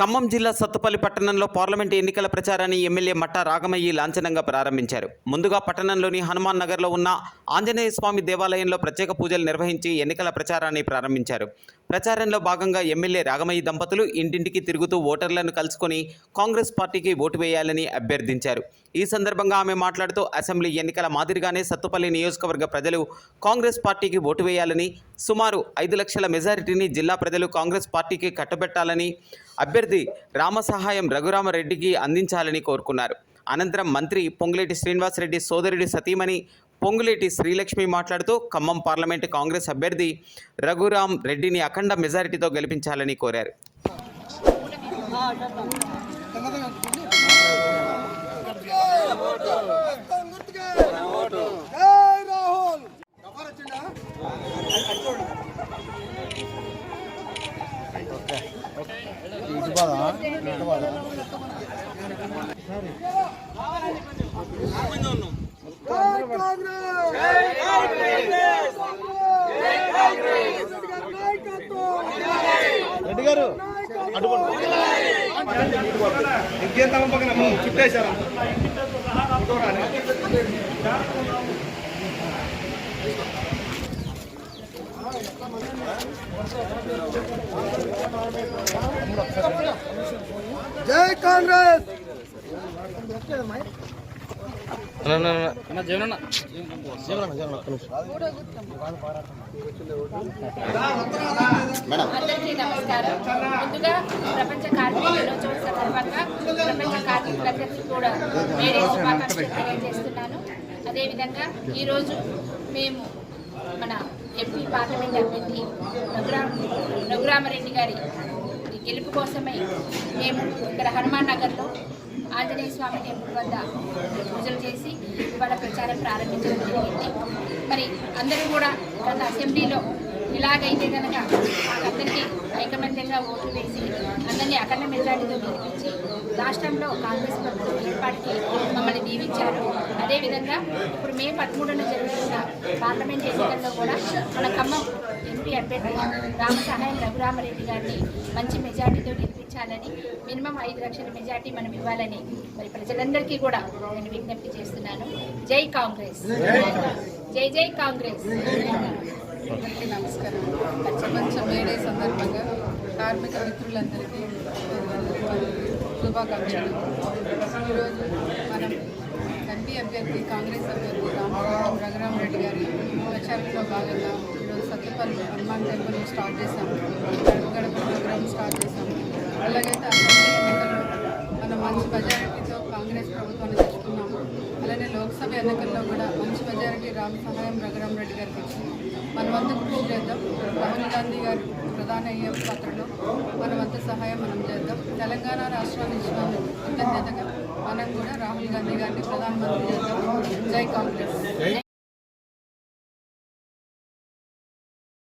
ఖమ్మం జిల్లా సత్తుపల్లి పట్టణంలో పార్లమెంటు ఎన్నికల ప్రచారాన్ని ఎమ్మెల్యే మట్టా రాగమయ్యి లాంఛనంగా ప్రారంభించారు. ముందుగా పట్టణంలోని హనుమాన్ నగర్లో ఉన్న ఆంజనేయ స్వామి దేవాలయంలో ప్రత్యేక పూజలు నిర్వహించి ఎన్నికల ప్రచారాన్ని ప్రారంభించారు. ప్రచారంలో భాగంగా ఎమ్మెల్యే రాగమయ్యి దంపతులు ఇంటింటికి తిరుగుతూ ఓటర్లను కలుసుకొని కాంగ్రెస్ పార్టీకి ఓటు వేయాలని అభ్యర్థించారు. ఈ సందర్భంగా ఆమె మాట్లాడుతూ అసెంబ్లీ ఎన్నికల మాదిరిగానే సత్తుపల్లి నియోజకవర్గ ప్రజలు కాంగ్రెస్ పార్టీకి ఓటు వేయాలని సుమారు ఐదు లక్షల మెజారిటీని జిల్లా ప్రజలు కాంగ్రెస్ పార్టీకి కట్టబెట్టాలని అభ్యర్థి రామసహాయం రఘురామరెడ్డికి అందించాలని కోరుకున్నారు. అనంతరం మంత్రి పొంగులేటి శ్రీనివాసరెడ్డి సోదరుడి సతీమణి పొంగులేటి శ్రీలక్ష్మి మాట్లాడుతూ ఖమ్మం పార్లమెంటు కాంగ్రెస్ అభ్యర్థి రఘురాం రెడ్డిని అఖండ మెజారిటీతో గెలిపించాలని కోరారు. రెడ్డి గారు ఇంకేం పక్కన చుట్టేశారా జై కాంగ్రెస్! అందరికీ నమస్కారం. ముందుగా ప్రపంచ కార్మిక దినోత్సవం సందర్భంగా ప్రపంచ కార్మికులందరికీ కూడా వేరే శుభాకాంక్షలు తెలియజేస్తున్నాను. అదేవిధంగా ఈరోజు మేము మన ఎంపీ పార్లమెంట్ అభ్యర్థి రఘురామరెడ్డి గారి గెలుపు కోసమై మేము ఇక్కడ హనుమాన్ నగర్లో ఆంజనేయ స్వామి టెంపుల్ వద్ద పూజలు చేసి ఇవాళ ప్రచారం ప్రారంభించడం జరిగింది. మరి అందరూ కూడా గత అసెంబ్లీలో ఇలాగైతే కనుక మాకందరికీ ఐకమత్యంగా ఓట్లు వేసి అందరినీ అఖండ మెజార్టీతో గెలిపించి రాష్ట్రంలో కాంగ్రెస్ ప్రభుత్వం ఏర్పాటుకి మమ్మల్ని దీవించారు. అదేవిధంగా ఇప్పుడు మే పదమూడున జరుగుతున్న పార్లమెంట్ ఎన్నికల్లో కూడా మన ఖమ్మం ఎంపీ అభ్యర్థి రామసహాయం రఘురామరెడ్డి గారిని మంచి మెజార్టీతో గెలిపించాలని మినిమం ఐదు లక్షల మెజార్టీ మనం ఇవ్వాలని మరి ప్రజలందరికీ కూడా నేను విజ్ఞప్తి చేస్తున్నాను. జై కాంగ్రెస్. జై జై కాంగ్రెస్. అందరికీ నమస్కారం. ప్రపంచ మేడే సందర్భంగా కార్మిక మిత్రులందరికీ శుభాకాంక్షలు. ఈరోజు మనం ఎంపీ అభ్యర్థి కాంగ్రెస్ అభ్యర్థి రఘురామ్ రెడ్డి గారి ప్రచారంలో భాగంగా ఈరోజు సత్యపల్లి హనుమాన్ టెంపుల్ స్టార్ట్ చేశాము గడప గడప ప్రోగ్రామ్ స్టార్ట్ చేశాము అలాగైతే అసెంబ్లీ ఎన్నికల్లో మనం మంచి మెజారిటీతో కాంగ్రెస్ ప్రభుత్వాన్ని లోక్సభ ఎన్నికల్లో కూడా మంచి మెజారిటీ రామ్ సహాయం రఘురామ్ రెడ్డి గారికి ఇచ్చింది మన వంతు కృషి చేద్దాం. రాహుల్ గాంధీ గారు ప్రధాన అయ్యే పాత్రలో మన వంతు సహాయం మనం చేద్దాం. తెలంగాణ రాష్ట్రాన్ని ఇచ్చిన కృతజ్ఞతగా మనం కూడా రాహుల్ గాంధీ గారిని ప్రధానమంత్రి చేద్దాం. జై కాంగ్రెస్.